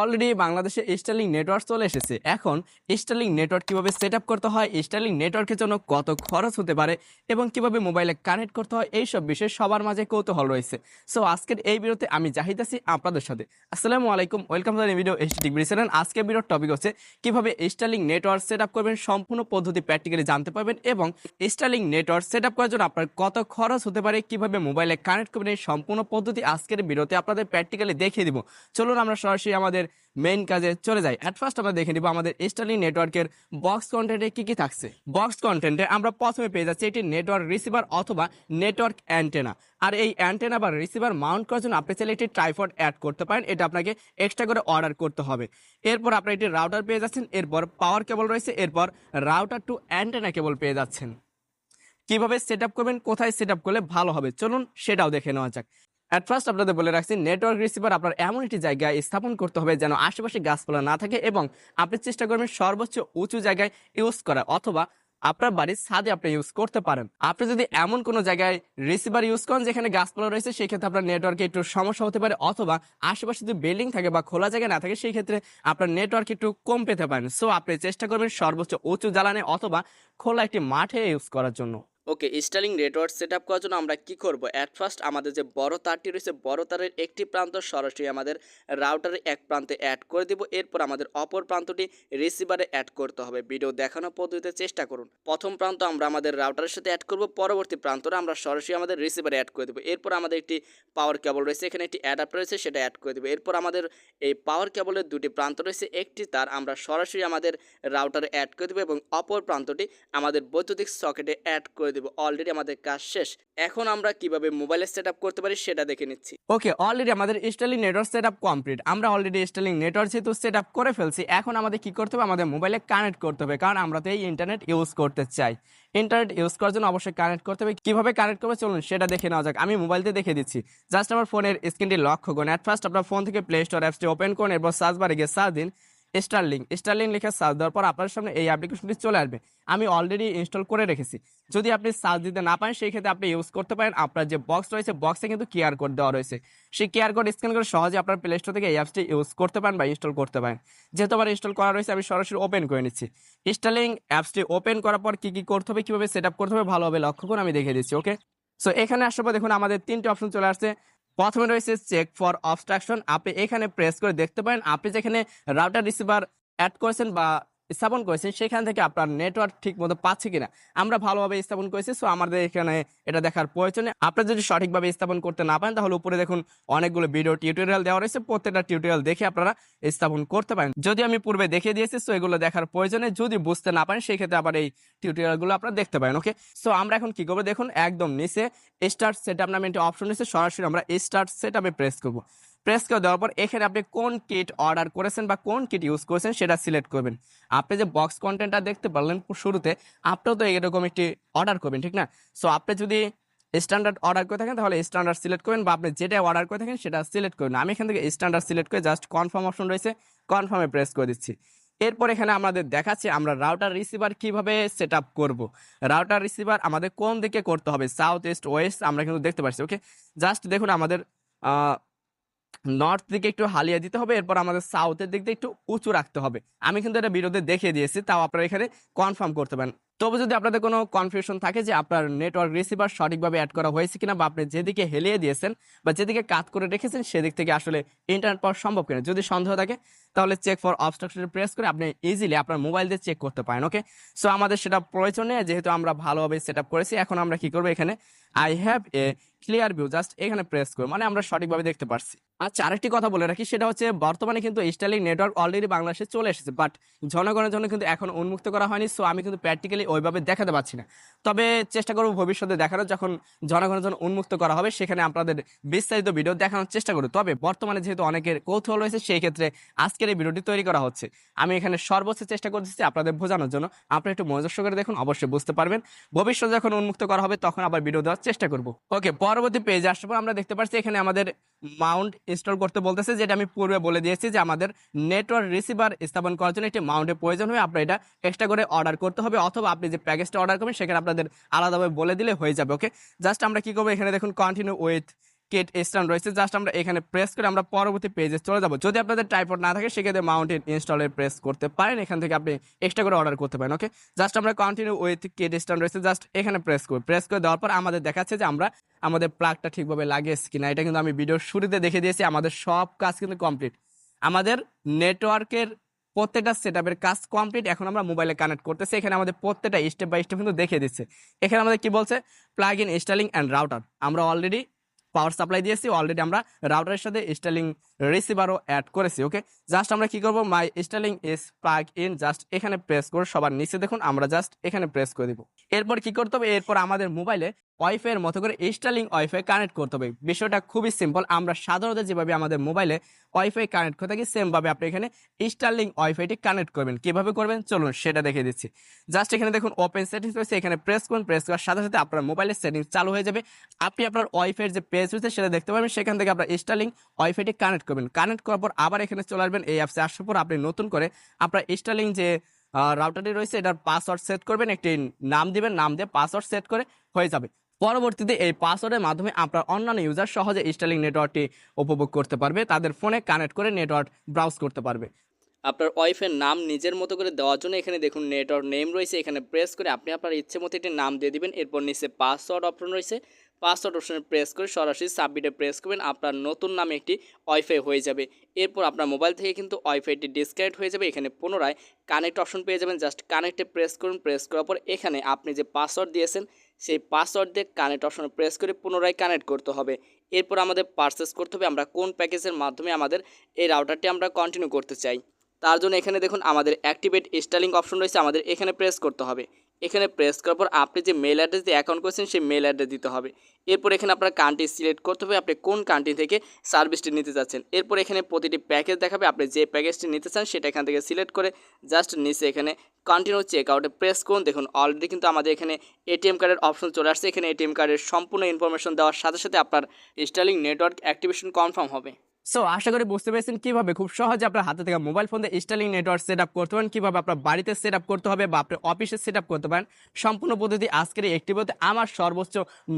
Already বাংলাদেশে starling network চলে এসেছে। এখন স্টারলিং নেটওয়ার্ক কীভাবে সেট করতে হয় স্টারলিং নেটওয়ার্কের জন্য কত খরচ হতে পারে এবং কীভাবে মোবাইলে কানেক্ট করতে হয়, এইসব বিষয়ে সবার মাঝে কৌতূহল রয়েছে। সো আজকের এই ভিডিওতে আমি জাহিদ আছি আপনাদের সাথে। আসসালামু আলাইকুম welcome to video degree channel আজকের ভিডিওর টপিক হচ্ছে কীভাবে স্টারলিং নেটওয়ার্ক সেট আপ করবেন, সম্পূর্ণ পদ্ধতি প্র্যাকটিক্যালি জানতে পারবেন এবং স্টারলিং নেটওয়ার্ক সেট আপ করার জন্য আপনার কত খরচ হতে পারে, কীভাবে মোবাইলে কানেক্ট করবেন, এই সম্পূর্ণ পদ্ধতি আজকের ভিডিওতে আপনাদের প্র্যাকটিক্যালি দেখিয়ে দিব। চলুন আমরা সরাসরি আমাদের মেইন কাজে চলে যাই অ্যাট ফার্স্ট আমরা দেখে নিব আমাদের স্টারলিং নেটওয়ার্কের বক্স কন্টেন্টে কি কি থাকছে। বক্স কন্টেন্টে আমরা প্রথমে পেয়ে যাচ্ছি এটি নেটওয়ার্ক রিসিভার অথবা নেটওয়ার্ক অ্যান্টেনা আর এই অ্যান্টেনা বা রিসিভার মাউন্ট করার জন্য আপনি চাইলে একটি ট্রাইফড অ্যাড করতে পারেন। এটা আপনাকে এক্সট্রা করে অর্ডার করতে হবে। এরপর আপনি একটি রাউটার পেয়ে যাচ্ছেন। এরপর পাওয়ার কেবল রয়েছে। এরপর রাউটার টু অ্যান্টেনা কেবল পেয়ে যাচ্ছেন। কীভাবে সেট আপ করবেন? কোথায় সেট আপ করলে ভালো হবে? চলুন সেটাও দেখে নেওয়া যাক। অ্যাট ফার্স্ট আপনাদের বলে রাখছি নেটওয়ার্ক রিসিভার আপনার এমন একটি জায়গায় স্থাপন করতে হবে যেন আশেপাশে গাছপালা না থাকে এবং আপনি চেষ্টা করবেন সর্বোচ্চ উঁচু জায়গায় ইউজ করা অথবা আপনার বাড়ির ছাদে আপনি ইউজ করতে পারেন। আপনি যদি এমন কোনো জায়গায় রিসিভার ইউজ করেন যেখানে গাছপালা রয়েছে সেই ক্ষেত্রে আপনার নেটওয়ার্কে একটু সমস্যা হতে পারে অথবা আশেপাশে যদি বিল্ডিং থাকে বা খোলা জায়গা না থাকে সেই ক্ষেত্রে আপনার নেটওয়ার্ক একটু কম পেতে পারেন। সো আপনি চেষ্টা করবেন সর্বোচ্চ উঁচু জ্বালানে অথবা খোলা একটি মাঠে ইউজ করার জন্য। Okay Starlink network set up করার জন্য আমরা কি করব? অ্যাট ফার্স্ট আমাদের যে বড় তারটি রয়েছে, বড় তারের একটি প্রান্ত সরাসরি আমাদের রাউটারের এক প্রান্তে অ্যাড করে দিব। এরপর আমাদের অপর প্রান্তটি রিসিভারে অ্যাড করতে হবে। ভিডিও দেখানোর পদ্ধতিতে চেষ্টা করুন। প্রথম প্রান্ত আমরা আমাদের রাউটারের সাথে অ্যাড করব, পরবর্তী প্রান্তটা আমরা সরাসরি আমাদের রিসিভারে অ্যাড করে দেবো। এরপর আমাদের একটি পাওয়ার কেবল রয়েছে, এখানে একটি অ্যাডাপ্টার রয়েছে, সেটা অ্যাড করে দেবো। এরপর আমাদের এই পাওয়ার কেবলের দুটি প্রান্ত রয়েছে, একটি তার আমরা সরাসরি আমাদের রাউটারে অ্যাড করে দেবো এবং অপর প্রান্তটি আমাদের বৈদ্যুতিক সকেটে অ্যাড করে দেবো। অলরেডি আমাদের কাজ শেষ। এখন আমরা কীভাবে মোবাইলে সেট করতে পারি সেটা দেখে নিচ্ছি। ওকে অলরেডি আমাদের স্টার্লিং নেটওয়ার্ক সেট কমপ্লিট আমরা অলরেডি স্টার্লিং নেটওয়ার্ক যেহেতু সেট করে ফেলছি, এখন আমাদের কি করতে হবে? আমাদের মোবাইলে কানেক্ট করতে হবে, কারণ আমরা তো এই ইন্টারনেট ইউজ করতে চাই। ইন্টারনেট ইউজ করার জন্য অবশ্যই কানেক্ট করতে হবে। কীভাবে কানেক্ট করবে? চলুন, সেটা দেখে নেওয়া যাক। আমি মোবাইল দিয়ে দেখে দিচ্ছি। জাস্ট আমার ফোনের স্ক্রিনটি লক্ষ্য করুন। অ্যাট ফার্স্ট আপনার ফোন থেকে প্লে স্টোর অ্যাপসটি ওপেন করুন, এরপর সার্চ বারে গিয়ে সার্চ দিন। স্টারলিং স্টারলিং লিখে সার্চ দেওয়ার পর আপনার সামনে এই অ্যাপ্লিকেশনটি চলে আসবে। আমি অলরেডি ইনস্টল করে রেখেছি। যদি আপনি সার্চ দিতে না পারেন, সেই ক্ষেত্রে আপনি ইউজ করতে পারেন। আপনার যে বক্স রয়েছে বক্সে কিন্তু কিয়ার কোড দেওয়া রয়েছে। সেই কেয়ার কোড স্ক্যান করে সহজে আপনার প্লে স্টোর থেকে এই অ্যাপসটি ইউজ করতে পারেন বা ইনস্টল করতে পারেন। যেহেতু আমার ইনস্টল করা রয়েছে, আমি সরাসরি ওপেন করে নিচ্ছি। স্টারলিং অ্যাপসটি ওপেন করার পর কি কি করতে হবে, কীভাবে সেট আপ করতে হবে, ভালোভাবে লক্ষ্য করে আমি দেখে দিচ্ছি ওকে সো এখানে আসার পর দেখুন, আমাদের তিনটে অপশন চলে আসছে। প্রথমে রয়েছে চেক ফর অবস্ট্রাকশন আপনি এখানে প্রেস করে দেখতে পারেন। আপনি যেখানে রাউটার রিসিভার অ্যাড করেছেন বা স্থাপন করেছেন, সেখান থেকে আপনার নেটওয়ার্ক ঠিক মতো পাচ্ছে কিনা, আমরা ভালোভাবে স্থাপন করেছি সো আমাদের এখানে এটা দেখার প্রয়োজনে আপনারা যদি সঠিকভাবে স্থাপন করতে না পারেন, তাহলে উপরে দেখুন অনেকগুলো ভিডিও টিউটোরিয়াল দেওয়া রয়েছে, প্রত্যেকটা টিউটোরিয়াল দেখে আপনারা স্থাপন করতে পারেন। যদি আমি পূর্বে দেখিয়ে দিয়েছি সো এগুলো দেখার প্রয়োজনে যদি বুঝতে না পারেন সেই ক্ষেত্রে আবার এই টিউটোরিয়ালগুলো আপনারা দেখতে পারেন ওকে সো আমরা এখন কি করব, দেখুন, একদম নিচে স্টার্ট সেট আপ নামে একটি অপশন রয়েছে, সরাসরি আমরা স্টার্ট সেট আপে প্রেস করব। প্রেস করে দেওয়ার পর এখানে আপনি কোন কিট অর্ডার করেছেন বা কোন কিট ইউজ করেছেন সেটা সিলেক্ট করবেন। আপনি যে বক্স কন্টেন্টটা দেখতে পারলেন শুরুতে, আপনিও তো এরকম একটি অর্ডার করবেন, ঠিক না? সো আপনি যদি স্ট্যান্ডার্ড অর্ডার করে থাকেন, তাহলে স্ট্যান্ডার্ড সিলেক্ট করবেন বা আপনি যেটা অর্ডার করে থাকেন সেটা সিলেক্ট করবেন আমি এখান থেকে স্ট্যান্ডার্ড সিলেক্ট করে জাস্ট কনফার্ম অপশন রয়েছে কনফার্মে প্রেস করে দিচ্ছি। এরপর এখানে আমাদের দেখাচ্ছে আমরা রাউটার রিসিভার কীভাবে সেট আপ করব। রাউটার রিসিভার আমাদের কোন দিকে করতে হবে? সাউথ ইস্ট ওয়েস্ট আমরা কিন্তু দেখতে পাচ্ছি ওকে জাস্ট দেখুন আমাদের নর্থ দিকে একটু হালিয়ে দিতে হবে, এরপর আমাদের সাউথের দিক দিয়ে একটু উঁচু রাখতে হবে। আমি কিন্তু এটা বিরোধে দেখিয়ে দিয়েছি, তাও আপনারা এখানে কনফার্ম করতে পারেন। তবে যদি আপনাদের কোনো কনফিউশন থাকে যে আপনার নেটওয়ার্ক রিসিভার সঠিকভাবে অ্যাড করা হয়েছে কিনা বা আপনি যেদিকে হেলিয়ে দিয়েছেন বা যেদিকে কাত করে রেখেছেন সেদিক থেকে আসলে ইন্টারনেট পাওয়া সম্ভব কিনা। যদি সন্দেহ থাকে, তাহলে চেক ফর অবস্ট্রাকশন প্রেস করে আপনি ইজিলি আপনার মোবাইল দিয়ে চেক করতে পারেন ওকে সো আমাদের সেটা প্রয়োজন নেই, যেহেতু আমরা ভালোভাবে সেট করেছি, এখন আমরা কি করব এখানে? I have a clear view just এখানে প্রেস করব মানে আমরা সঠিকভাবে দেখতে পারছি। আচ্ছা আরেকটি কথা বলে রাখি, সেটা হচ্ছে বর্তমানে কিন্তু স্টাইলিং নেটওয়ার্ক অলরেডি বাংলাদেশে চলে এসেছে বাট জনগণের জন্য কিন্তু এখন উন্মুক্ত করা হয়নি সো আমি কিন্তু প্র্যাকটিক্যালি ওইভাবে দেখাতে পারছি না। তবে চেষ্টা করব ভবিষ্যতে দেখানোর, যখন জনগণের জন্য উন্মুক্ত করা হবে, সেখানে আপনাদের বিস্তারিত ভিডিও দেখানোর চেষ্টা করব। তবে বর্তমানে যেহেতু অনেকের কৌতূহল রয়েছে, সেই ক্ষেত্রে আজকের এই ভিডিওটি তৈরি করা হচ্ছে। আমি এখানে সর্বোচ্চ চেষ্টা করতেছি আপনাদের বোঝানোর জন্য। আপনারা একটু মনোযোগ করে দেখুন, অবশ্যই বুঝতে পারবেন। ভবিষ্যতে যখন উন্মুক্ত করা হবে, তখন আবার ভিডিও দেওয়ার চেষ্টা করব। ওকে পরবর্তী পেজে আসার পর আমরা দেখতে পাচ্ছি এখানে আমাদের মাউন্ট ইনস্টল করতে বলতেছে, যেটা আমি পূর্বে বলে দিয়েছি যে আমাদের নেটওয়ার্ক রিসিভার স্থাপন করার জন্য একটি মাউন্টের প্রয়োজন হবে আপনার এটা এক্সট্রা করে অর্ডার করতে হবে, অথবা আপনি যে প্যাকেজটা অর্ডার করবেন সেখানে আপনাদের আলাদাভাবে বলে দিলে হয়ে যাবে ওকে জাস্ট আমরা কী করব এখানে দেখুন কন্টিনিউ উইথ কেট স্ট্যান্ড রয়েছে জাস্ট আমরা এখানে প্রেস করে আমরা পরবর্তী পেজে চলে যাব। যদি আপনাদের টাইপড না থাকে, সেক্ষেত্রে মাউন্টেন ইনস্টলে প্রেস করতে পারেন, এখান থেকে আপনি এক্সট্রা করে অর্ডার করতে পারেন ওকে জাস্ট আমরা কন্টিনিউ উইথ কেট স্ট্যান্ড রয়েছে জাস্ট এখানে প্রেস করি প্রেস করে দেওয়ার পর আমাদের দেখাচ্ছে যে আমরা, আমাদের প্লাগটা ঠিকভাবে লাগিয়েছি কিনা। এটা কিন্তু আমি ভিডিওর শুরুতে দেখে দিয়েছি, আমাদের সব কাজ কিন্তু কমপ্লিট আমাদের নেটওয়ার্কের প্রত্যেকটা সেট কাজ কমপ্লিট এখন আমরা মোবাইলে কানেক্ট করতেছি, এখানে আমাদের প্রত্যেকটা স্টেপ বাই স্টেপ কিন্তু দেখে দিচ্ছে। এখানে আমাদের কি বলছে? Plug in installing and router আমরা অলরেডি পাওয়ার সাপ্লাই দিয়েছি অলরেডি আমরা রাউটারের সাথে স্টাইলিং রিসিভারও অ্যাড করেছি ওকে জাস্ট আমরা কি করব? My Starlink is plug in just এখানে প্রেস করে সবার নিচে দেখুন, আমরা জাস্ট এখানে প্রেস করে দিব। এরপর কি করতে হবে? এরপর আমাদের মোবাইলে ওয়াইফাই এর মতো করে স্টাইলিং ওয়াইফাই কানেক্ট করতে হবে। বিষয়টা খুবই সিম্পল আমরা সাধারণত যেভাবে আমাদের মোবাইলে ওয়াইফাই কানেক্ট করে থাকি সেমভাবে আপনি এখানে স্টারলিং ওয়াইফাইটি কানেক্ট করবেন। কীভাবে করবেন? চলুন সেটা দেখে দিচ্ছি। জাস্ট এখানে দেখুন ওপেন সেটিংস রয়েছে। এখানে প্রেস করুন প্রেস করার সাথে সাথে আপনার মোবাইলের সেটিংস চালু হয়ে যাবে। আপনি আপনার ওয়াইফাইয়ের যে পেজ রয়েছে, সেটা দেখতে পাবেন। সেখান থেকে আপনার স্টারলিং ওয়াইফাইটি কানেক্ট করবেন। কানেক্ট করার পর আবার এখানে চলে আসবেন। এই অ্যাপসে আসার পর আপনি নতুন করে আপনার স্টারলিং যে রাউটারটি রয়েছে, এটার পাসওয়ার্ড সেট করবেন। একটি নাম দিবেন, নাম দিয়ে পাসওয়ার্ড সেট করে হয়ে যাবে। পরবর্তীতে এই পাসওয়ার্ডের মাধ্যমে আপনার অন্যান্য ইউজার সহজে স্টাইলিং নেটওয়ার্কটি উপভোগ করতে পারবে, তাদের ফোনে কানেক্ট করে নেটওয়ার্ক ব্রাউজ করতে পারবে। আপনার ওয়াইফের নাম নিজের মতো করে দেওয়ার জন্য এখানে দেখুন নেটওয়ার্ক নেম রয়েছে, এখানে প্রেস করে আপনি আপনার ইচ্ছে মতো একটি নাম দিয়ে দিবেন, এরপর নিচে পাসওয়ার্ড অপশন রয়েছে। পাসওয়ার্ড অপশনে প্রেস করে সরাসরি সাবমিটে প্রেস করবেন, আপনার নতুন নামে একটি ওয়াইফাই হয়ে যাবে। এরপর আপনার মোবাইল থেকে কিন্তু ওয়াইফাইটি ডিসকানেক্ট হয়ে যাবে, এখানে পুনরায় কানেক্ট অপশন পেয়ে যাবেন জাস্ট কানেক্টে প্রেস করুন প্রেস করার পর এখানে আপনি যে পাসওয়ার্ড দিয়েছেন সেই পাসওয়ার্ড দিয়ে কানেক্ট অপশনে প্রেস করে পুনরায় কানেক্ট করতে হবে। এরপর আমাদের পারচেস করতে হবে, আমরা কোন প্যাকেজের মাধ্যমে আমাদের এই রাউটারটি আমরা কন্টিনিউ করতে চাই। তার জন্য এখানে দেখুন, আমাদের অ্যাক্টিভেট স্টাইলিং অপশন রয়েছে, আমাদের এখানে প্রেস করতে হবে। এখানে প্রেস করার পর আপনি যে মেল অ্যাড্রেস দিয়ে অ্যাকাউন্ট করেছেন, সেই মেল অ্যাড্রেস দিতে হবে। এরপর এখানে আপনার কান্ট্রি সিলেক্ট করতে হবে, আপনি কোন কান্ট্রি থেকে সার্ভিসটি নিতে যাচ্ছেন। এরপর এখানে প্রতিটি প্যাকেজ দেখাবে, আপনি যে প্যাকেজটি নিতে চান, সেটা এখান থেকে সিলেক্ট করে জাস্ট নিচে এখানে কন্টিনিউ চেক আউটে প্রেস করুন। দেখুন অলরেডি কিন্তু আমাদের এখানে এটিএম কার্ডের অপশন চলে আসছে। এখানে এটিএম কার্ডের সম্পূর্ণ ইনফরমেশন দেওয়ার সাথে সাথে আপনার স্টাইলিং নেটওয়ার্ক অ্যাক্টিভেশন কনফার্ম হবে। সো আশা করি বুঝতে পেরেছেন কীভাবে খুব সহজে আপনার হাতে থেকে মোবাইল ফোন দিয়ে স্টাইলিং নেটওয়ার্ক সেট আপ করতে পারেন, কীভাবে আপনার বাড়িতে সেট আপ করতে হবে বা আপনার অফিসে সেট আপ করতে পারেন। সম্পূর্ণ পদ্ধতি আজকের এই একটি বলতে আমার সর্বোচ্চ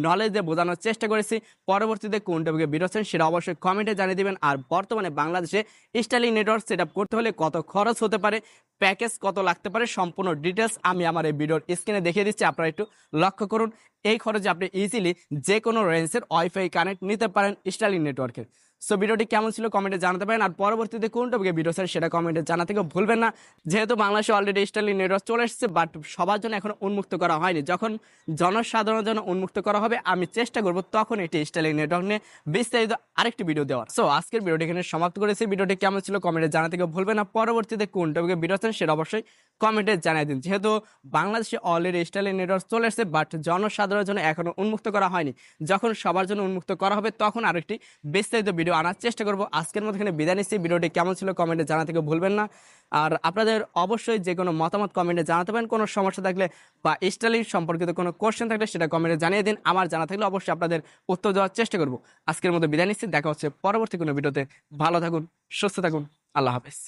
নলেজ দিয়ে বোঝানোর চেষ্টা করেছি। পরবর্তীতে কোন টপিকে বিরোচ্ছেন সেটা অবশ্যই কমেন্টে জানিয়ে দিবেন। আর বর্তমানে বাংলাদেশে স্টাইলিং নেটওয়ার্ক সেট আপ করতে হলে কত খরচ হতে পারে প্যাকেজ কত লাগতে পারে, সম্পূর্ণ ডিটেলস আমি আমার এই ভিডিওর স্ক্রিনে দেখিয়ে দিচ্ছি। আপনারা একটু লক্ষ্য করুন, এই খরচে আপনি ইজিলি যে কোনো রেঞ্জের ওয়াইফাই কানেক্ট নিতে পারেন স্টাইলিং নেটওয়ার্কের সো ভিডিওটি কেমন ছিল কমেন্টে জানাতে পারেন। আর পরবর্তীতে কোন টপিকে ভিডিও স্যার সেটা কমেন্টে জানাতে কেউ ভুলবেন না। যেহেতু বাংলাদেশে অলরেডি স্টাইলিং নেটওয়ার্ক চলে এসেছে বাট সবার জন্য এখনও উন্মুক্ত করা হয়নি। যখন জনসাধারণের জন্য উন্মুক্ত করা হবে, আমি চেষ্টা করব তখন এটি স্টাইলিং নেটওয়ার্ক নিয়ে বিস্তারিত আরেকটি ভিডিও দেওয়ার। সো আজকের ভিডিওটি এখানে সমাপ্ত করেছি। ভিডিওটি কেমন ছিল কমেন্টে জানাতে কেউ ভুলবেন না। পরবর্তীতে কোন টপিকে ভিডিও চান সেটা অবশ্যই কমেন্টে জানিয়ে দিন। যেহেতু বাংলাদেশে অলরেডি স্টাইলিং নেটওয়ার্ক চলে এসেছে বাট জনসাধারণের জন্য এখনও উন্মুক্ত করা হয়নি। যখন সবার জন্য উন্মুক্ত করা হবে, তখন আরেকটি বিস্তারিত ভিডিও আনার চেষ্টা করব। আজকের মতো এখানে বিদায় নিচ্ছি। ভিডিওটি কেমন ছিল কমেন্টে জানা থেকে ভুলবেন না। আর আপনাদের অবশ্যই যে কোনো মতামত কমেন্টে জানাতে পারেন। কোনো সমস্যা থাকলে বা স্টাইলিং সম্পর্কিত কোনো কোয়েশ্চেন থাকলে সেটা কমেন্টে জানিয়ে দিন। আমার জানা থাকলে অবশ্যই আপনাদের উত্তর দেওয়ার চেষ্টা করব। আজকের মতো বিদায় নিচ্ছি। দেখা হচ্ছে পরবর্তী কোনো ভিডিওতে। ভালো থাকুন, সুস্থ থাকুন। আল্লাহ হাফেজ।